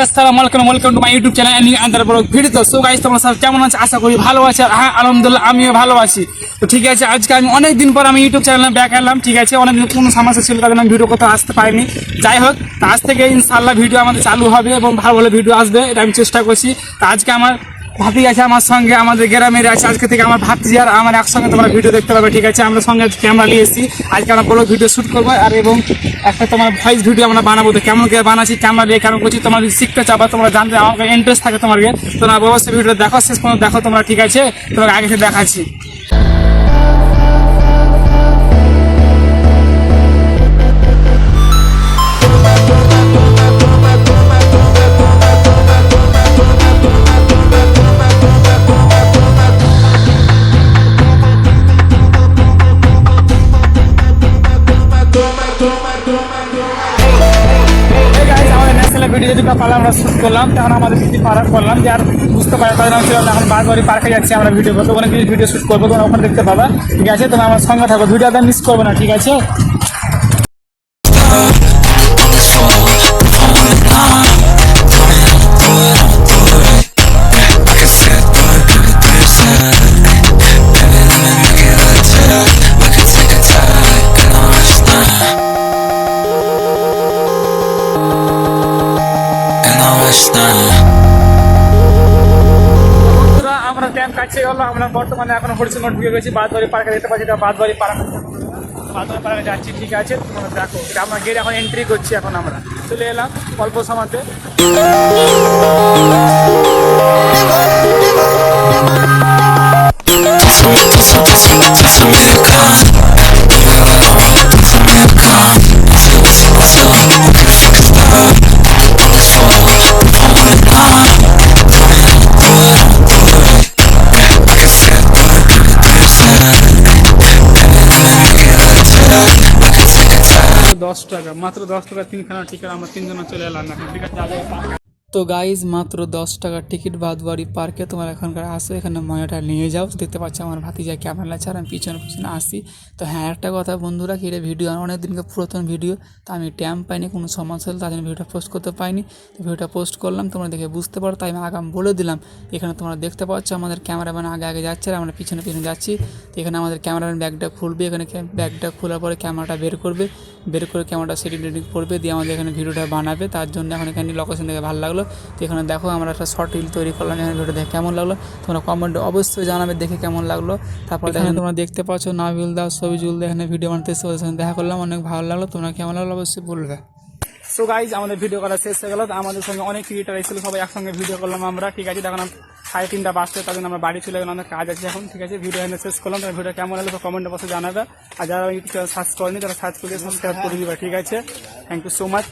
আসসালামু আলাইকুম welcome to my YouTube channel and under blog video so guys তোমরা সব কেমন আছে? আশা করি ভালো আছে। আর হ্যাঁ আলহামদুলিল্লাহ, আমিও ভালো আছি। তো ঠিক আছে, আজকে আমি অনেক দিন পর আমি ইউটিউব চ্যানেলে ব্যাক এলাম। ঠিক আছে অনেক দিন কোনো সমস্যা ছিল তাদের আমি ভিডিও কোথাও আসতে পারিনি। যাই হোক, তা আজ থেকে ইনশাল্লাহ ভিডিও আমাদের চালু হবে এবং ভালো ভালো ভিডিও আসবে, এটা আমি চেষ্টা করছি। তা আজকে আমার ভাতি আছে আমার সঙ্গে, আমাদের গ্রামের আছে। আজকে থেকে আমার ভাতি আর আমার একসঙ্গে তোমরা ভিডিও দেখতে পাবে, ঠিক আছে? আমরা সঙ্গে ক্যামেরা নিয়ে এসেছি। আজকে আমরা বড় ভিডিও শ্যুট করব আর এবং একটা তোমার ভয়েস ভিডিও আমরা বানাবো। তো কেমন করে বানাচ্ছি ক্যামেরা দিয়ে কেমন করছি তোমার শিখতে চাবা, তোমরা জানতে আমাকে ইন্টারেস্ট থাকে তোমরা অবশ্যই ভিডিও দেখো, শেষ কোনো দেখো তোমরা, ঠিক আছে? তোমাকে আগে দেখাচ্ছি। ভিডিও যদি পারলাম, আমরা শুট করলাম, তখন আমাদের কিছু পারা করলাম যে আর বুঝতে পারে তাদের আমি ছিলাম এখন বারবারই পার্কে যাচ্ছি, আমরা ভিডিও করতে ওখানে কিছু ভিডিও শ্যুট করব তোমরা ওখানে দেখতে পাবা। ঠিক আছে? তোমরা আমার সঙ্গে থাকো ভিডিওটা মিস করব না, ঠিক আছে? আমরা ট্যাম কাছে গেলো আমরা বর্তমানে এখন হরিচন্দ্র ঢুকে গেছি বাদবাড়ি পার্কে দেখতে পাচ্ছি এটা বাদবাড়ি পার্ক বাদবাড়ি পার্কে যাচ্ছি ঠিক আছে? তোমরা দেখো আমরা গেট এখন এন্ট্রি করছি এখন আমরা। চলে এলাম অল্প সময়তে। দশ টাকা মাত্র দশ টাকা তিনখানা টিকিট আমরা তিনজনে চলে এলাম ঠিক আছে তো গাইজ মাত্র দশ টাকার টিকিট বাদবাড়ি পার্কে তোমার এখানকার আসো এখানে মজাটা নিয়ে যাও। দেখতে পাচ্ছ আমার ভাতিজা ক্যামেরা ছাড়া, আমি পিছনে পিছনে আসি। তো হ্যাঁ একটা কথা বন্ধুরা, কি এটা ভিডিও অনেক দিনকে পুরাতন ভিডিও তো আমি ট্যাম পাইনি, কোনো সমস্যা হলো তার জন্য ভিডিওটা পোস্ট করতে পাইনি। তো ভিডিওটা পোস্ট করলাম, তোমরা দেখে বুঝতে পারো, তাই আমি আগাম বলে দিলাম। এখানে তোমরা দেখতে পাচ্ছ আমাদের ক্যামেরাম্যান আগে আগে যাচ্ছে আর আমরা পিছনে পিছনে যাচ্ছি। তো এখানে আমাদের ক্যামেরাম্যান ব্যাগটা খুলবে, এখানে ব্যাগটা খোলার পরে ক্যামেরাটা বের করবে। বের করে ক্যামেরাটা সেটিং টেটিং করবে, দিয়ে আমাদের এখানে ভিডিওটা বানাবে। তার জন্য এখন এখানে লোকেশন দেখে ভালো লাগল। তো এখানে দেখো আমরা একটা শর্ট রিল তৈরি করলাম এখানে ভিডিও দেখে কেমন লাগল? তোমরা কমেন্টে অবশ্যই জানাবে দেখে কেমন লাগল। তারপর এখানে তোমরা দেখতে পাচ্ছ নাবিল দাস সবিজুল এখানে ভিডিও বানাতে এসে ওদের সঙ্গে দেখা করলাম অনেক ভালো লাগল। তোমরা কেমন লাগল অবশ্যই বলবে। সো গাইজ আমাদের ভিডিও করা শেষ হয়ে গেল। আমাদের সঙ্গে অনেক ক্রিয়েটার এসেছিল সবাই একসঙ্গে ভিডিও করলাম আমরা। ঠিক আছে দেখলাম সাড়ে তিনটা বাজতে জন্য আমরা বাড়ি চলে গেলাম আমাদের কাজ আছে এখন। ঠিক আছে ভিডিও এখানে শেষ করলাম। তার ভিডিও কেমন লাগল তো কমেন্টে বসে জানাবে। আর যারা ইউটিউব সার্চ করেনি তারা সার্চ করে সাবস্ক্রাইব করে দিবে। ঠিক আছে থ্যাংক ইউ সো মাচ